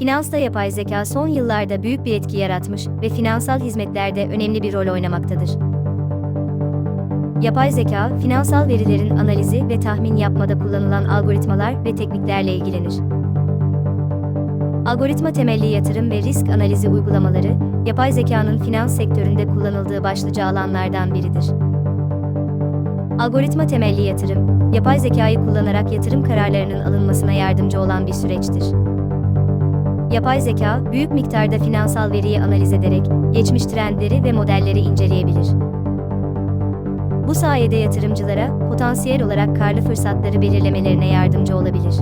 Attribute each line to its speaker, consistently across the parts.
Speaker 1: Finansta yapay zeka son yıllarda büyük bir etki yaratmış ve finansal hizmetlerde önemli bir rol oynamaktadır. Yapay zeka, finansal verilerin analizi ve tahmin yapmada kullanılan algoritmalar ve tekniklerle ilgilenir. Algoritma temelli yatırım ve risk analizi uygulamaları, yapay zekanın finans sektöründe kullanıldığı başlıca alanlardan biridir. Algoritma temelli yatırım, yapay zekayı kullanarak yatırım kararlarının alınmasına yardımcı olan bir süreçtir. Yapay zeka, büyük miktarda finansal veriyi analiz ederek, geçmiş trendleri ve modelleri inceleyebilir. Bu sayede yatırımcılara, potansiyel olarak karlı fırsatları belirlemelerine yardımcı olabilir.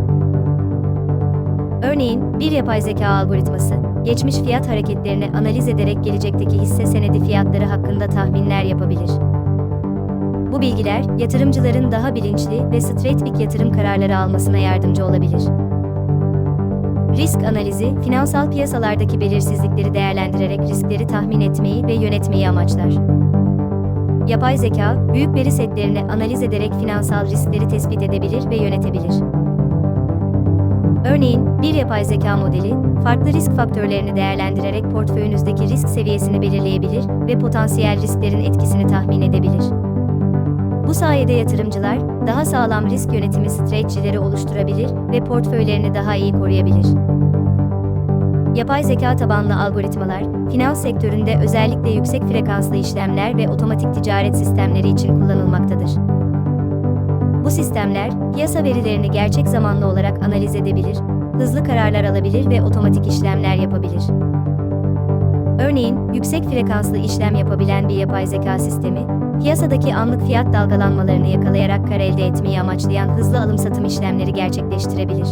Speaker 1: Örneğin, bir yapay zeka algoritması, geçmiş fiyat hareketlerini analiz ederek gelecekteki hisse senedi fiyatları hakkında tahminler yapabilir. Bu bilgiler, yatırımcıların daha bilinçli ve stratejik yatırım kararları almasına yardımcı olabilir. Risk analizi, finansal piyasalardaki belirsizlikleri değerlendirerek riskleri tahmin etmeyi ve yönetmeyi amaçlar. Yapay zeka, büyük veri setlerini analiz ederek finansal riskleri tespit edebilir ve yönetebilir. Örneğin, bir yapay zeka modeli, farklı risk faktörlerini değerlendirerek portföyünüzdeki risk seviyesini belirleyebilir ve potansiyel risklerin etkisini tahmin edebilir. Bu sayede yatırımcılar, daha sağlam risk yönetimi stratejileri oluşturabilir ve portföylerini daha iyi koruyabilir. Yapay zeka tabanlı algoritmalar, finans sektöründe özellikle yüksek frekanslı işlemler ve otomatik ticaret sistemleri için kullanılmaktadır. Bu sistemler, piyasa verilerini gerçek zamanlı olarak analiz edebilir, hızlı kararlar alabilir ve otomatik işlemler yapabilir. Örneğin, yüksek frekanslı işlem yapabilen bir yapay zeka sistemi, piyasadaki anlık fiyat dalgalanmalarını yakalayarak kar elde etmeyi amaçlayan hızlı alım-satım işlemleri gerçekleştirebilir.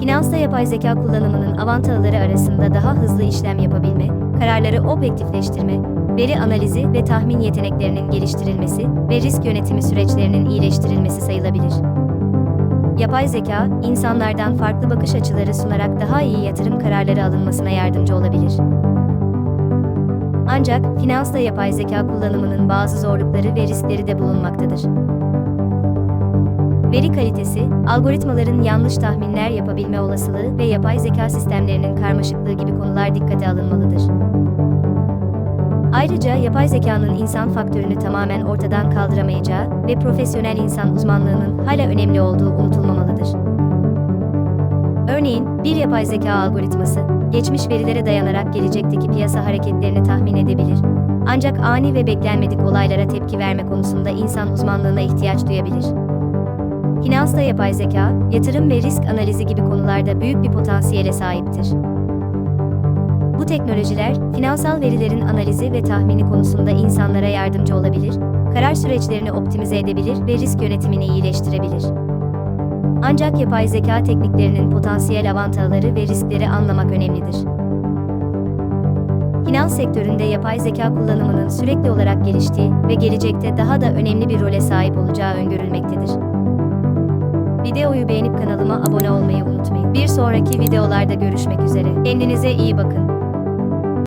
Speaker 1: Finansta yapay zeka kullanımının avantajları arasında daha hızlı işlem yapabilme, kararları objektifleştirme, veri analizi ve tahmin yeteneklerinin geliştirilmesi ve risk yönetimi süreçlerinin iyileştirilmesi sayılabilir. Yapay zeka, insanlardan farklı bakış açıları sunarak daha iyi yatırım kararları alınmasına yardımcı olabilir. Ancak finansta yapay zeka kullanımının bazı zorlukları ve riskleri de bulunmaktadır. Veri kalitesi, algoritmaların yanlış tahminler yapabilme olasılığı ve yapay zeka sistemlerinin karmaşıklığı gibi konular dikkate alınmalıdır. Ayrıca yapay zekanın insan faktörünü tamamen ortadan kaldıramayacağı ve profesyonel insan uzmanlığının hala önemli olduğu unutulmamalıdır. Örneğin, bir yapay zeka algoritması, geçmiş verilere dayanarak gelecekteki piyasa hareketlerini tahmin edebilir. Ancak ani ve beklenmedik olaylara tepki verme konusunda insan uzmanlığına ihtiyaç duyabilir. Finansta yapay zeka, yatırım ve risk analizi gibi konularda büyük bir potansiyele sahiptir. Bu teknolojiler, finansal verilerin analizi ve tahmini konusunda insanlara yardımcı olabilir, karar süreçlerini optimize edebilir ve risk yönetimini iyileştirebilir. Ancak yapay zeka tekniklerinin potansiyel avantajları ve riskleri anlamak önemlidir. Finans sektöründe yapay zeka kullanımının sürekli olarak geliştiği ve gelecekte daha da önemli bir role sahip olacağı öngörülmektedir. Videoyu beğenip kanalıma abone olmayı unutmayın. Bir sonraki videolarda görüşmek üzere. Kendinize iyi bakın.